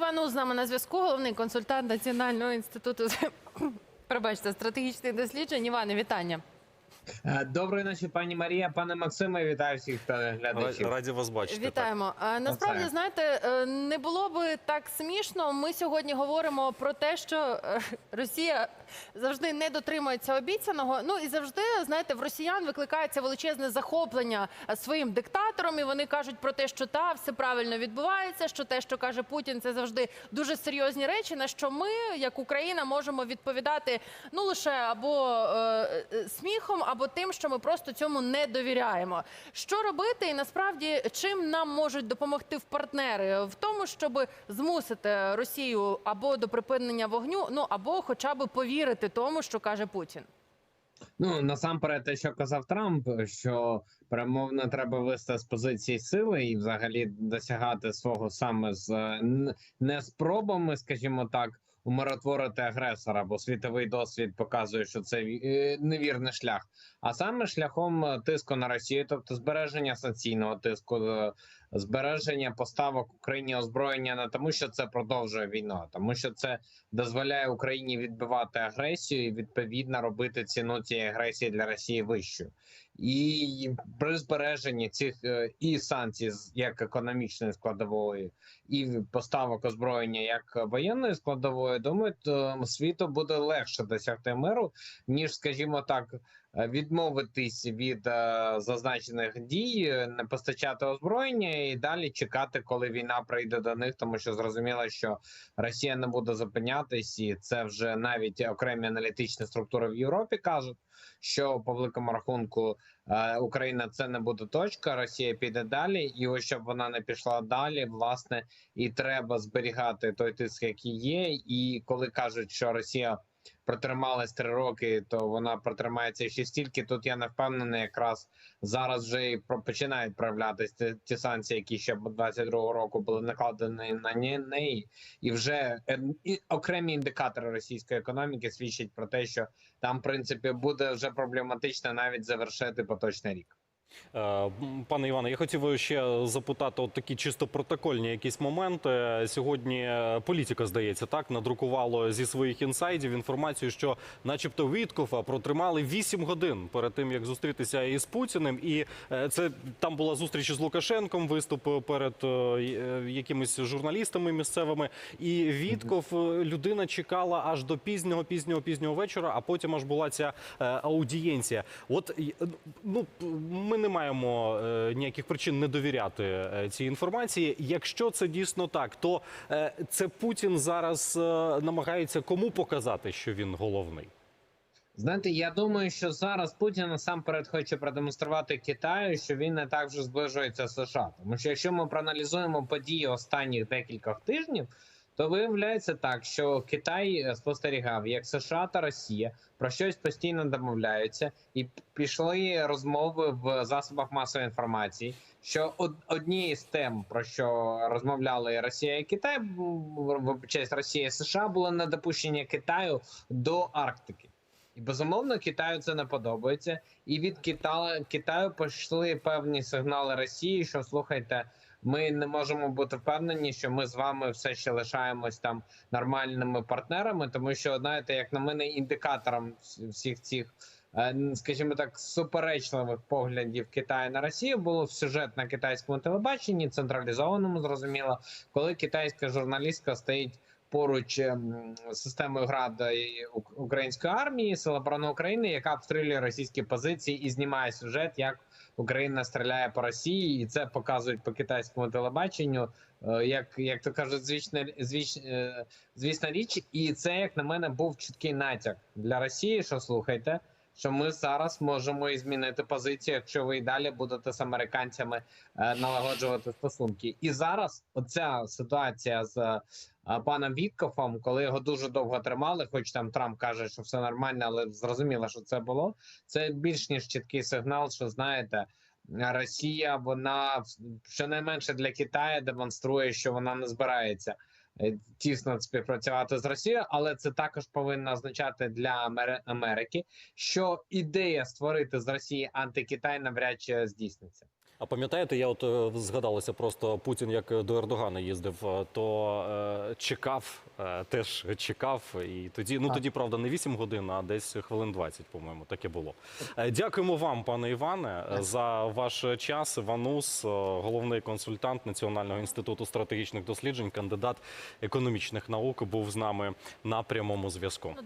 Івану з нами на зв'язку, головний консультант Національного інституту пробачте, стратегічних досліджень. Іване, вітання. Е, Доброї ночі, пані Марія, пане Максиме. Вітаю всіх глядачів. Раді вас бачити. Вітаємо. А, Насправді, Оце. знаєте, е, не було би так смішно. Ми сьогодні говоримо про те, що е, Росія завжди не дотримується обіцяного. Ну і завжди, знаєте, в росіян викликається величезне захоплення е, своїм диктатором, і вони кажуть про те, що та все правильно відбувається. Що те, що каже Путін, це завжди дуже серйозні речі. На що ми, як Україна, можемо відповідати ну лише або е, е, сміхом, або тим, що ми просто цьому не довіряємо. Що робити, і насправді чим нам можуть допомогти в партнери в тому, щоб змусити Росію або до припинення вогню, ну або хоча б повірити тому, що каже Путін. Ну насамперед, те, що казав Трамп, що перемовно треба вести з позиції сили і взагалі досягати свого саме з е, не спробами, скажімо так, умиротворити агресора, бо світовий досвід показує, що це е, невірний шлях, а саме шляхом е, тиску на Росію, тобто збереження санкційного тиску, е, збереження поставок Україні озброєння не тому, що це продовжує війну, а тому що це дозволяє Україні відбивати агресію і відповідно робити ціну цієї агресії для Росії вищою. І при збереженні цих е, і санкцій як економічної складової, і поставок озброєння як воєнної складової, думаю, то світу буде легше досягти миру, ніж, скажімо так, відмовитись від е, зазначених дій, е, не постачати озброєння і далі чекати, коли війна прийде до них, тому що зрозуміло, що Росія не буде зупинятись, і це вже навіть окремі аналітичні структури в Європі кажуть, що по великому рахунку е, Україна це не буде точка. Росія піде далі, і ось щоб вона не пішла далі, власне, і треба зберігати той тиск, який є. І коли кажуть, що Росія протрималась три роки, то вона протримається ще стільки. Тут я не впевнений, якраз зараз вже і починають проявлятися ті, ті санкції, які ще 22-го року були накладені на неї, і вже е, і окремі індикатори російської економіки свідчать про те, що там, в принципі, буде вже проблематично навіть завершити поточний рік. Е, Пане Іване, я хотів ще запитати от такі чисто протокольні якісь моменти. Сьогодні е, політика, здається, так надрукувало зі своїх інсайдів інформацію, що, начебто, Віткофа протримали 8 годин перед тим, як зустрітися із Путіним. І е, це там була зустріч з Лукашенком, виступ перед якимись журналістами місцевими. І Вітков людина чекала аж до пізнього, пізнього, пізнього вечора, а потім аж була ця аудієнція. От ну ми не маємо е, ніяких причин не довіряти е, цій інформації. Якщо це дійсно так, то е, це Путін зараз е, намагається кому показати, що він головний. Знаєте, я думаю, що зараз Путін насамперед хоче продемонструвати Китаю, що він не так вже зближується США. Тому що якщо ми проаналізуємо події останніх декількох тижнів, то виявляється так, що Китай е, спостерігав, як США та Росія про щось постійно домовляються, і пішли розмови в засобах масової інформації. Що од- однією з тем, про що розмовляли Росія і Китай, вибачаюсь, Росія і США, було недопущення Китаю до Арктики. І безумовно Китаю це не подобається. І від Китаю, Китаю пішли певні сигнали Росії, що слухайте, ми не можемо бути впевнені, що ми з вами все ще лишаємось там нормальними партнерами, тому що знаєте, як на мене, індикатором всіх цих. е, Скажімо так, суперечливих поглядів Китаю на Росію було в сюжет на китайському телебаченні, централізованому, зрозуміло, коли китайська журналістка стоїть поруч ем, системою ГРАД української армії, Сил оборони України, яка обстрілює російські позиції і знімає сюжет, як Україна стріляє по Росії, і це показують по китайському телебаченню. е, Як як то кажуть, звічна звіч, е, звісна річ, і це, як на мене, був чіткий натяк для Росії. Що слухайте, що ми зараз можемо і змінити позицію, якщо ви і далі будете з американцями е, налагоджувати стосунки. І зараз оця ситуація з паном Віткофом, коли його дуже довго тримали, хоч там Трамп каже, що все нормально, але зрозуміло, що це було. Це більш ніж чіткий сигнал, що знаєте. Росія, вона щонайменше для Китаю демонструє, що вона не збирається е, тісно співпрацювати з Росією, але це також повинно означати для Америки, що ідея створити з Росії антикитай навряд чи здійсниться. А пам'ятаєте, я от е, згадалося просто Путін, як до Ердогана їздив, е, то е, чекав, е, теж чекав. І тоді, ну Так. тоді, правда, не 8 годин, а десь хвилин 20, по-моєму, таке було. Е, дякуємо вам, пане Іване, е, за ваш час. Іванус, е, головний консультант Національного інституту стратегічних досліджень, кандидат економічних наук, був з нами на прямому зв'язку.